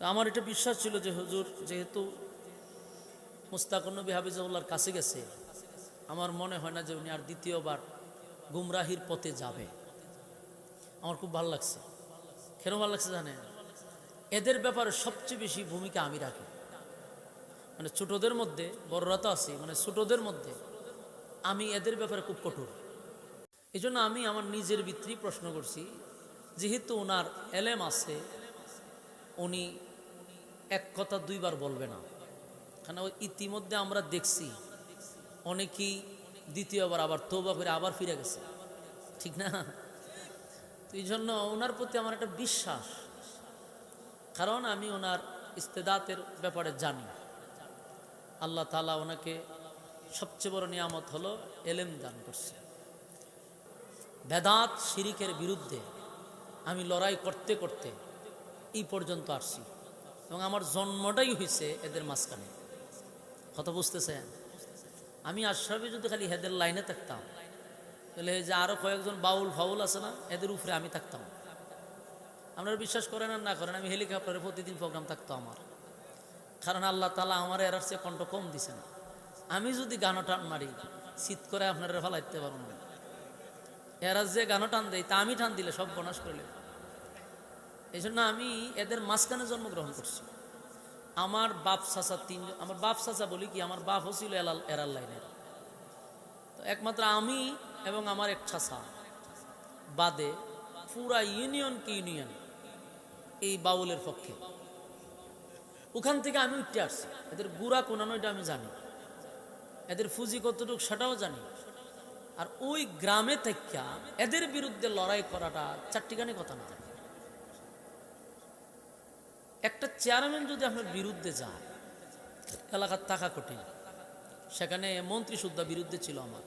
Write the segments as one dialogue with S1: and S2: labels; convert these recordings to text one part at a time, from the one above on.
S1: তো আমার এটা বিশ্বাস ছিল যে হুজুর যেহেতু মুস্তাকুর নবী হাফিজাউল্লাহর কাছে গেছে, আমার মনে হয় না যে উনি আর দ্বিতীয়বার গুমরাহির পথে যাবে। আমার খুব ভালো লাগছে। কেন ভালো লাগছে জানেন? এদের ব্যাপারে সবচেয়ে বেশি ভূমিকা আমি রাখি। মানে ছোটদের মধ্যে, বড়রা তো আছি মানে ছোটদের মধ্যে আমি এদের ব্যাপারে খুব কঠোর। এই আমি আমার নিজের ভিতরেই প্রশ্ন করছি, যেহেতু ওনার এলেম আছে, উনি এক কথা দুইবার বলবে না। কেন ইতিমধ্যে আমরা দেখছি, অনেকেই দ্বিতীয়বার আবার তোবা করে আবার ফিরে গেছে। ঠিক না? তো এই জন্য ওনার প্রতি আমার একটা বিশ্বাস। কারণ আমি ওনার ইস্তেদাতের ব্যাপারে জানি। আল্লাহ তালা ওনাকে সবচেয়ে বড় নিয়ামত হলো এলেম দান করছে। বেদাত, শিরিকের বিরুদ্ধে আমি লড়াই করতে করতে এই পর্যন্ত আসছি। এবং আমার জন্মটাই হয়েছে এদের মাঝখানে। কথা বুঝতেছেন? আমি আশরাফি যদি খালি হেদের লাইনে থাকতাম, তাহলে যে আরও কয়েকজন বাউল ফাউল আছে না, এদের উপরে আমি থাকতাম। আপনারা বিশ্বাস করেন আর না করেন, আমি হেলিকপ্টারে প্রতিদিন প্রোগ্রাম থাকতো আমার। কারণ আল্লাহ তালা আমার এরার চেয়ে কণ্ঠ কম দিছে না। আমি যদি গানো টান মারি, শীত করে আপনারা ফেলাইতে পারব না। এরা যে গানো টান দেয়, তা আমি টান দিলে সব বনাশ করলে এই জন্য আমি এদের মাঝখানে জন্মগ্রহণ করছি। আমার বাপ চাচা তিনজন আমার বাপ চাচা বলি কি, আমার বাপ হছিল এলাল এরাল লাইনের। তো একমাত্র আমি এবং আমার এক চাচা। বাদে পুরা ইউনিয়ন কি ইউনিয়ন? এই বাউলের পক্ষে। ওখান থেকে আমি উঠতে আসছি। এদের গুড়া কোনানো এটা আমি জানি। এদের ফুজি কতটুকু সেটাও জানি। আর ওই গ্রামে থেকে এদের বিরুদ্ধে লড়াই করাটা চারটিখানি কথা না। একটা চেয়ারম্যান যদি আপনার বিরুদ্ধে যায়, এলাকার টাকা কঠিন সেখানে মন্ত্রী সুদ্ধা বিরুদ্ধে ছিল আমার।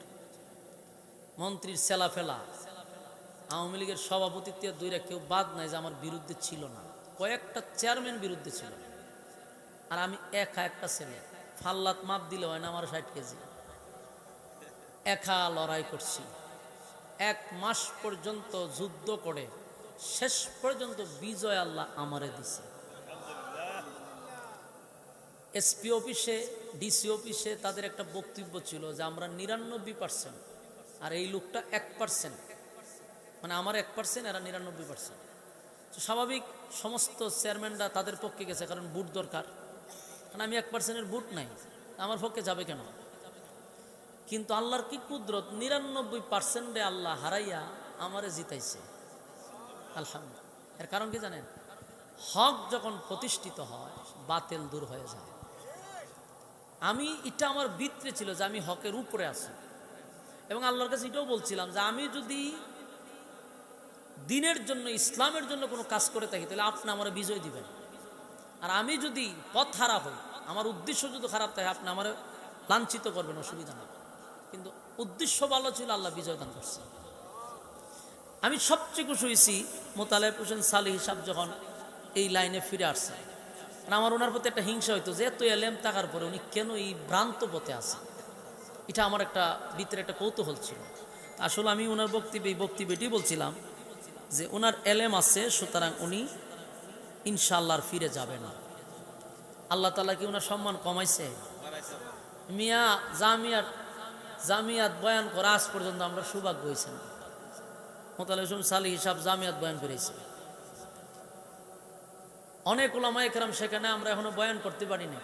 S1: মন্ত্রীর সেলা ফেলা। আওয়ামী লীগের সভাপতিত্ব দুইরা কেউ বাদ নাই যে আমার বিরুদ্ধে ছিল না। কয়েকটা চেয়ারম্যান বিরুদ্ধে ছিল। আর আমি একা একটা ছেলে। ফাল্লাত মাপ দিলে হয় না আমার ষাট কেজি। একা লড়াই করছি। এক মাস পর্যন্ত যুদ্ধ করে, শেষ পর্যন্ত বিজয় আল্লাহ আমারে দিছে। এসপি অফিসে ডিসি অফিসে তাদের একটা বক্তব্য ছিল যে আমরা নিরানব্বই পার্সেন্ট আর এই লোকটা এক পার্সেন্ট মানে আমার এক পার্সেন্ট এরা নিরানব্বই পার্সেন্ট তো স্বাভাবিক সমস্ত চেয়ারম্যানরা তাদের পক্ষে গেছে, কারণ বুট দরকার। কারণ আমি এক পার্সেন্টের বুট নাই, আমার পক্ষে যাবে কেন? কিন্তু আল্লাহর কি কুদরত, নিরানব্বই পার্সেন্টে আল্লাহ হারাইয়া আমারে জিতাইছে। আলহামদুলিল্লাহ। এর কারণ কি জানেন? হক যখন প্রতিষ্ঠিত হয়, বাতেল দূর হয়ে যায়। আমি এটা আমার ভিতরে ছিল যে আমি হকের উপরে আছি। এবং আল্লাহর কাছে এটাও বলছিলাম যে আমি যদি দিনের জন্য, ইসলামের জন্য কোনো কাজ করে থাকি, তাহলে আপনি আমার বিজয় দিবেন। আর আমি যদি পথ হারা হই, আমার উদ্দেশ্য যদি খারাপ থাকে, আপনি আমার লাঞ্ছিত করবেন, অসুবিধা নেই। কিন্তু উদ্দেশ্য ভালো ছিল, আল্লাহ বিজয় দান করছে। আমি সবচেয়ে খুশি হয়েছি মোতালেব হোসেন সালি হিসাব যখন এই লাইনে ফিরে আসছে মানে আমার ওনার প্রতি একটা হিংসা হইতো যে এত এলেম থাকার পরে উনি কেন এই ভ্রান্ত পথে আছে এটা আমার একটা ভিতরে একটা কৌতূহল ছিল। আসলে আমি ওনার বক্তব্য, এই বক্তব্যটি বলছিলাম যে ওনার এলেম আছে, সুতরাং উনি ইনশাল্লাহ ফিরে যাবে না। আল্লাহ তালা কি ওনার সম্মান কমাইছে? মিয়া জামিয়ার জামিয়াত বয়ান করা আজ পর্যন্ত আমরা সৌভাগ্য হয়েছে মোতাল সালি হিসাব জামিয়াত বয়ান করেছে। অনেক ওলামা একরাম সেখানে আমরা এখনও বয়ান করতে পারি না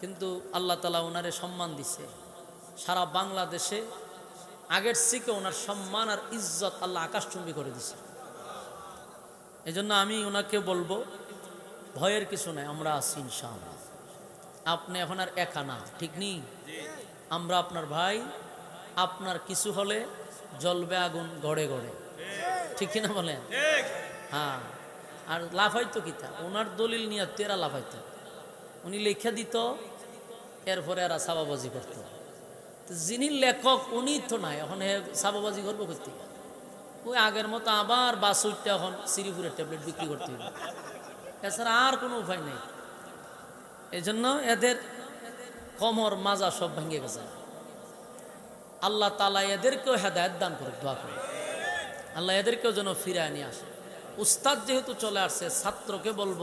S1: কিন্তু আল্লাহ তালা ওনারে সম্মান দিছে। সারা বাংলাদেশে আগের থেকে ওনার সম্মান আর ইজ্জত আল্লাহ আকাশচুম্বী করে দিছে। এই জন্য আমি ওনাকে বলব ভয়ের কিছু নাই আমরা আছি ইনশাআল্লাহ। আপনি এখন আর একা না ঠিক নেই আমরা আপনার ভাই আপনার কিছু হলে জ্বলবে আগুন গড়ে গড়ে। ঠিক কিনা বলেন? হ্যাঁ। আর লাফাইতো কিতা ওনার দলিল নিয়ে তেরা লাফাইতো উনি লেখা দিত, এরপরে এরা সাবাবাজি করত। যিনি লেখক, উনি তো নাই। এখন হে সাবাবাজি করব করতে ওই আগের মতো আবার বাস উঠতে এখন শ্রীপুরের ট্যাবলেট বিক্রি করতে হবে এছাড়া আর কোনো উপায় নেই। এই জন্য এদের কমর, মাজা সব ভেঙে গেছে। আল্লাহ তালা এদেরকেও হেদায়ত দান করে দোয়া করে আল্লাহ এদেরকেও যেন ফিরে নিয়ে আসে। উস্তাদ যেহেতু চলে আসছে, ছাত্রকে বলব,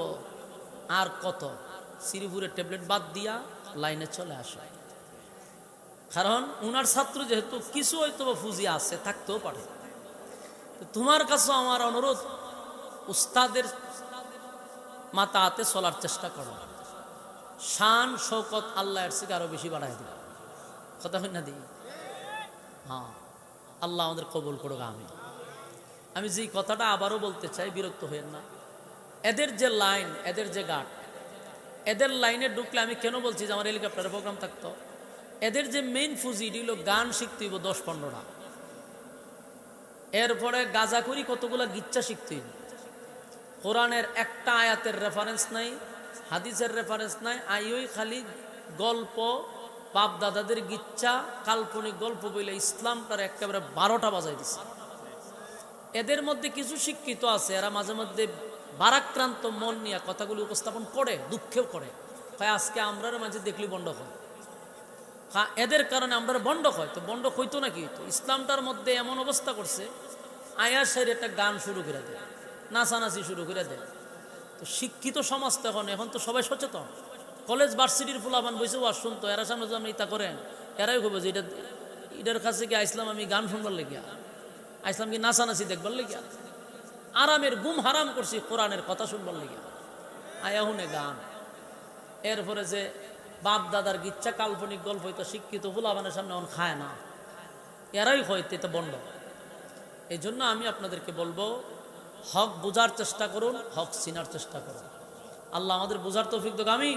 S1: আর কত? শ্রীপুরের ট্যাবলেট বাদ দিয়া লাইনে চলে আসে। কারণ উনার ছাত্র যেহেতু কিছু হয়তো ফুজি আছে, থাকতেও পারে। তোমার কাছে আমার অনুরোধ, উস্তাদের মাতা হাতে চলার চেষ্টা করো। শান শৌকত আল্লাহ এর থেকে আরও বেশি বাড়াই দিল কথা হয় না হ্যাঁ আল্লাহ আমাদের কবুল করুক আমি আমি যেই কথাটা আবারও বলতে চাই, বিরক্ত হইয়েন না। এদের যে লাইন, এদের যে গাট, এদের লাইনে ঢুকলে আমি কেন বলছি যে আমার হেলিকপ্টারের প্রোগ্রাম থাকতো? এদের যে মেইন ফুজি এটি হলো গান শিখতে হইব দশ পনেরোটা। এরপরে গাজাকুরি কতগুলা গিচ্ছা শিখতে হইব? কোরআনের একটা আয়াতের রেফারেন্স নাই, হাদিসের রেফারেন্স নাই আইওই খালি গল্প বাপ দাদাদের গিচ্ছা কাল্পনিক গল্প বইলে ইসলামটার একেবারে বারোটা বাজাই দিছে। এদের মধ্যে কিছু শিক্ষিত আছে, এরা মাঝে মধ্যে বারাক্রান্ত মন নিয়ে কথাগুলি উপস্থাপন করে, দুঃখেও করে। হয় আজকে আমরার মাঝে দেখলি বন্ড হয়। হ্যাঁ এদের কারণে আমরা বন্ড হয়। তো বন্ড হইতো নাকি? তো ইসলামটার মধ্যে এমন অবস্থা করছে আয়ার সাইড একটা গান শুরু করে দেয়, নাচানাচি শুরু করে দেয়। তো শিক্ষিত সমাজ তো এখন এখন তো সবাই সচেতন। কলেজ, ভার্সিটির ফুলাবান বসে ওয়াজ শুনতো এরা সামনে যদি আপনি ইতা করেন। এরাই কবে যে এটা এটার কাছে কি আইসলাম আমি গান শুনবার লেগিয়া? আইসলাম কি নাচানাচি দেখবার লেগিয়া। আরামের গুম হারাম করছি কোরআনের কথা শুনবার লেগিয়া। আয়া হুনে গান। এরপরে যে বাপ দাদার গিচ্ছা কাল্পনিক গল্প হইতো, শিক্ষিত ফুলাবানের সামনে এখন খায় না। এরাই হয়তো এটা বন্ধ এই জন্য আমি আপনাদেরকে বলব, হক বোঝার চেষ্টা করুন, হক চিনার চেষ্টা করুন। আল্লাহ আমাদের বোঝার তৌফিক তো আমি